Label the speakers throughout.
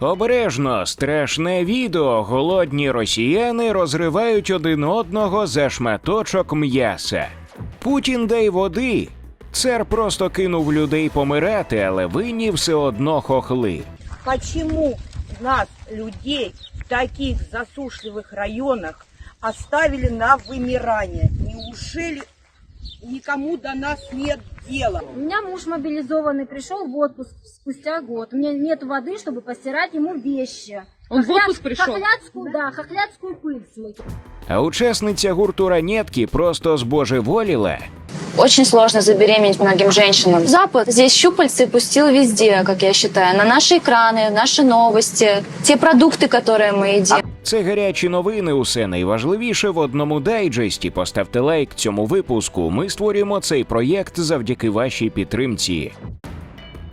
Speaker 1: Обережно, страшне відео. Голодні росіяни розривають один одного за шматочок м'яса. Путін дай води. Цар просто кинув людей помирати, але винні все одно хохли.
Speaker 2: Почему нас, людей, в таких засушливых районах оставили на вымирание? Неужели никому до нас нет дела?
Speaker 3: У меня муж мобилизованный пришел в отпуск спустя год. У меня нет воды, чтобы постирать ему вещи.
Speaker 4: Он в отпуск пришел?
Speaker 3: Хохляцкую, да, хохляцкую пыль смыть.
Speaker 1: А учасниця гурту ранетки просто збожеволіла.
Speaker 5: Очень сложно забеременеть многим женщинам. Запад здесь щупальцы пустил везде, как я считаю. На наши экраны, наши новости, те продукты, которые мы едим.
Speaker 1: Це гарячі новини. Усе найважливіше в одному дайджесті. Поставте лайк цьому випуску. Ми створюємо цей проєкт завдяки вашій підтримці.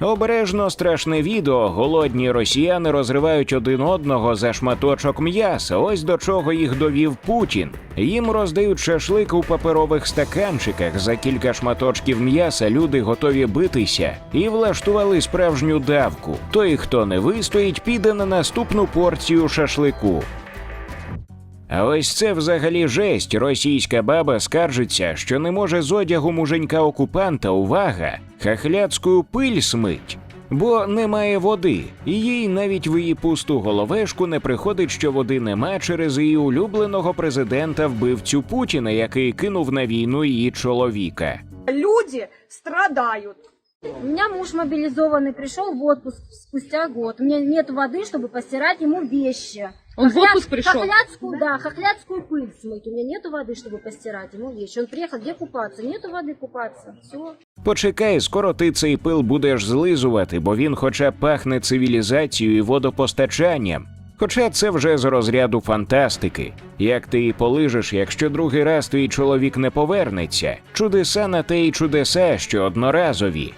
Speaker 1: Обережно страшне відео. Голодні росіяни розривають один одного за шматочок м'яса. Ось до чого їх довів Путін. Їм роздають шашлик у паперових стаканчиках. За кілька шматочків м'яса люди готові битися і влаштували справжню давку. Той, хто не вистоїть, піде на наступну порцію шашлику. А ось це взагалі жесть. Російська баба скаржиться, що не може з одягу муженька окупанта увага хахляцькою пиль смить. Бо немає води, і їй навіть в її пусту головешку не приходить, що води нема через її улюбленого президента вбивцю Путіна, який кинув на війну її чоловіка.
Speaker 2: Люди страдают.
Speaker 3: У меня муж мобилизованный пришел в отпуск спустя год. У меня нет воды, чтобы постирать ему вещи.
Speaker 4: Он в отпуск пришел?
Speaker 3: Хохляцкую, да, хохляцкую пыль смыть. У меня нету воды, чтобы постирать ему вещи. Он приехал, где купаться? Нету воды купаться. Все.
Speaker 1: Почекай, скоро ти цей пил будеш злизувати, бо він хоча пахне цивілізацією і водопостачанням. Хоча це вже з розряду фантастики. Як ти її полижеш, якщо другий раз твій чоловік не повернеться? Чудеса на те й чудеса, що одноразові.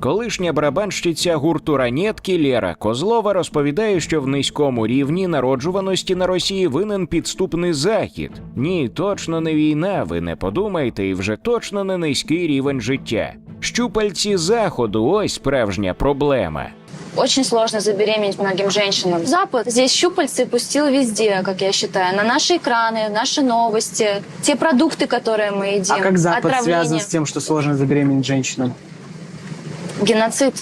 Speaker 1: Колишня барабанщиця гурту ранетки Лєра Козлова розповідає, що в низькому рівні народжуваності на Росії винен підступний захід. Ні, точно не війна. Ви не подумайте, і вже точно не низький рівень життя. Щупальці заходу ось справжня проблема.
Speaker 5: Очень сложно забеременеть многим женщинам. Запад здесь щупальцы пустил везде, как я считаю. На наши экраны, наши новости, те продукты, которые мы едим.
Speaker 6: А как Запад
Speaker 5: отравление.
Speaker 6: связан с тем, что сложно забеременеть женщинам?
Speaker 5: Геноцид.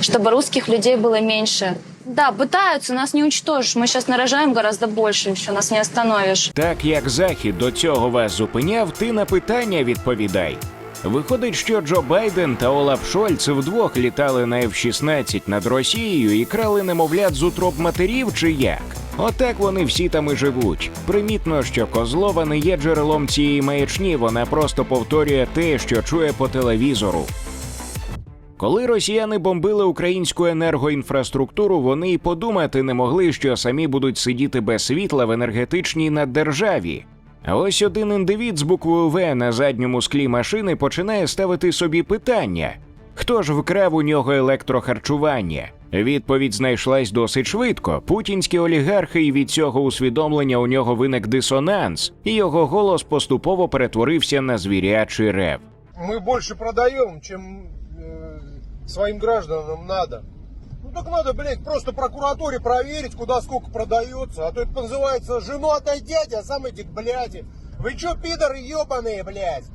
Speaker 5: Чтобы русских людей было меньше. Да, пытаются, нас не уничтожишь. Мы сейчас нарожаем гораздо больше, еще нас не остановишь.
Speaker 1: Так як захід до цього вас зупиняв, ти на питання відповідай. Виходить, що Джо Байден та Олаф Шольц вдвох літали на F-16 над Росією і крали немовлят з утроб матерів чи як? Отак вони всі там і живуть. Примітно, що Козлова не є джерелом цієї маячні, вона просто повторює те, що чує по телевізору. Коли росіяни бомбили українську енергоінфраструктуру, вони й подумати не могли, що самі будуть сидіти без світла в енергетичній наддержаві. А ось один індивід з буквою В на задньому склі машини починає ставити собі питання: хто ж вкрав у нього електрохарчування? Відповідь знайшлась досить швидко. Путінські олігархи, і від цього усвідомлення у нього виник дисонанс, і його голос поступово перетворився на звірячий рев.
Speaker 7: мы больше продаем, чем э, своим гражданам надо. Ну так надо, блядь, просто прокуратуре проверить, куда сколько продается. А то это называется жену отойдите, а сам иди к бляди. Вы чё, пидоры ебаные, блядь?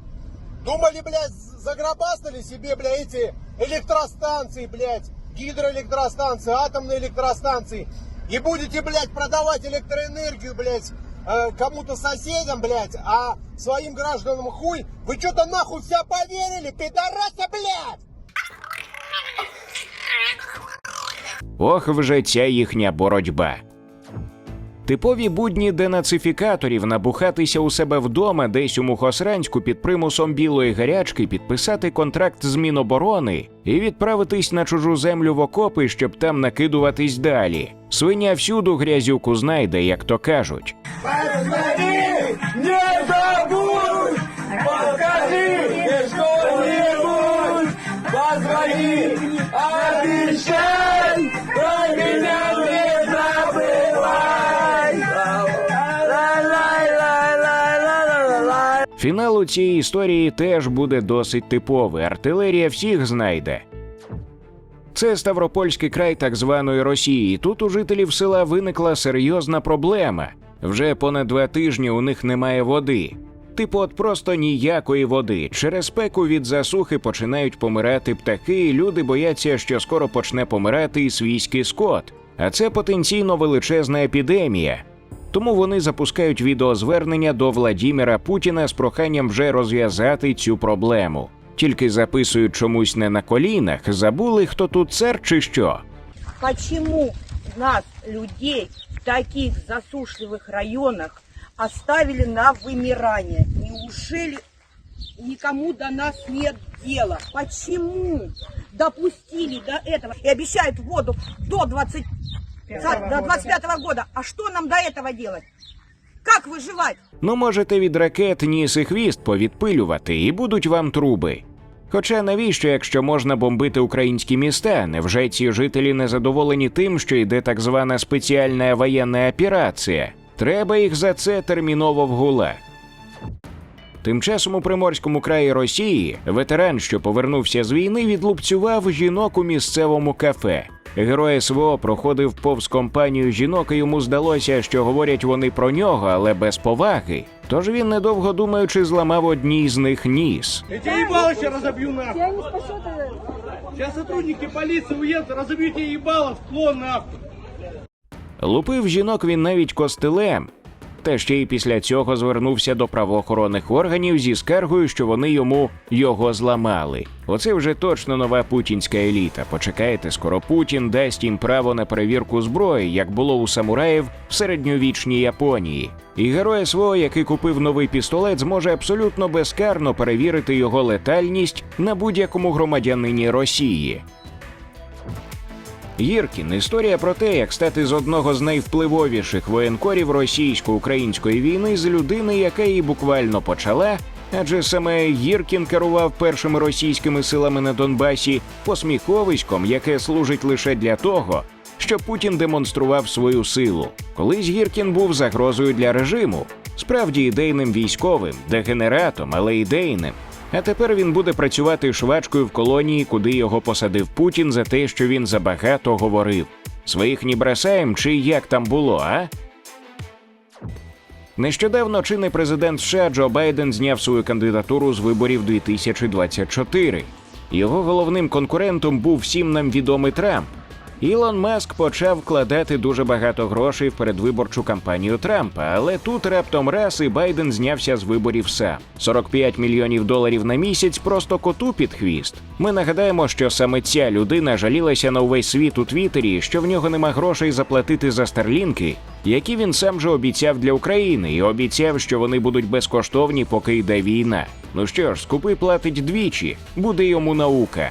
Speaker 7: Думали, блядь, загробастали себе, блядь, эти электростанции, блядь, гидроэлектростанции, атомные электростанции. И будете, блядь, продавать электроэнергию, блядь, э, кому-то соседям, блядь, а своим гражданам хуй. Вы что-то нахуй вся поверили, пидорасы, блядь!
Speaker 1: Ох, вже ця їхня боротьба. Типові будні денацифікаторів набухатися у себе вдома, десь у Мухосранську під примусом білої гарячки, підписати контракт з Міноборони і відправитись на чужу землю в окопи, щоб там накидуватись далі. Свиня всюду грязюку знайде, як то кажуть. Фінал у цій історії теж буде досить типовий. Артилерія всіх знайде. Це Ставропольський край так званої Росії. Тут у жителів села виникла серйозна проблема. Вже понад два тижні у них немає води. Типу, от просто ніякої води. Через спеку від засухи починають помирати птахи, і люди бояться, що скоро почне помирати і свійський скот. А це потенційно величезна епідемія. Тому вони запускають відеозвернення до Владіміра Путіна з проханням вже розв'язати цю проблему. Тільки записують чомусь не на колінах, забули, хто тут цар чи що.
Speaker 2: Почему нас, людей, в таких засушливых районах оставили на вымирание? Неужели никому до нас нет дела? Почему допустили до этого и обещают воду до 20 до 25 года? А что нам до этого делать? Как выживать?
Speaker 1: Ну, можете від ракет ніс і хвіст повідпилювати, і будуть вам труби. Хоча навіщо, якщо можна бомбити українські міста, невже ці жителі не задоволені тим, що йде так звана спеціальна воєнна операція? Треба їх за це терміново в гулаг. Тим часом у Приморському краї Росії ветеран, що повернувся з війни, відлупцював жінок у місцевому кафе. Герой СВО проходив повз компанію жінок, і йому здалося, що говорять вони про нього, але без поваги. Тож він, недовго думаючи, зламав одній з них ніс.
Speaker 8: Я тебе їбало ще розоб'ю нахуй. Я не спасу тебе. Зараз сотрудники поліції уїдуть, розоб'ють тебе ебало в нахуй.
Speaker 1: Лупив жінок він навіть костелем. Та ще й після цього звернувся до правоохоронних органів зі скаргою, що вони йому його зламали. Оце вже точно нова путінська еліта. Почекайте, скоро Путін дасть їм право на перевірку зброї, як було у самураїв в середньовічній Японії. І герой СВО, який купив новий пістолет, зможе абсолютно безкарно перевірити його летальність на будь-якому громадянині Росії. Гіркін історія про те, як стати з одного з найвпливовіших воєнкорів російсько-української війни з людини, яка її буквально почала. Адже саме Гіркін керував першими російськими силами на Донбасі посміховиськом, яке служить лише для того, щоб Путін демонстрував свою силу. Колись Гіркін був загрозою для режиму, справді ідейним військовим, дегенератом, але ідейним. А тепер він буде працювати швачкою в колонії, куди його посадив Путін за те, що він забагато говорив. Своїх не бросаєм, чи як там було, а? Нещодавно чинний президент США Джо Байден зняв свою кандидатуру з виборів 2024. Його головним конкурентом був всім нам відомий Трамп. Ілон Маск почав вкладати дуже багато грошей в передвиборчу кампанію Трампа, але тут раптом раз і Байден знявся з виборів сам. 45 мільйонів доларів на місяць просто коту під хвіст. Ми нагадаємо, що саме ця людина жалілася на увесь світ у Твіттері, що в нього нема грошей заплатити за старлінки, які він сам же обіцяв для України, і обіцяв, що вони будуть безкоштовні, поки йде війна. Ну що ж, скупи платить двічі, буде йому наука.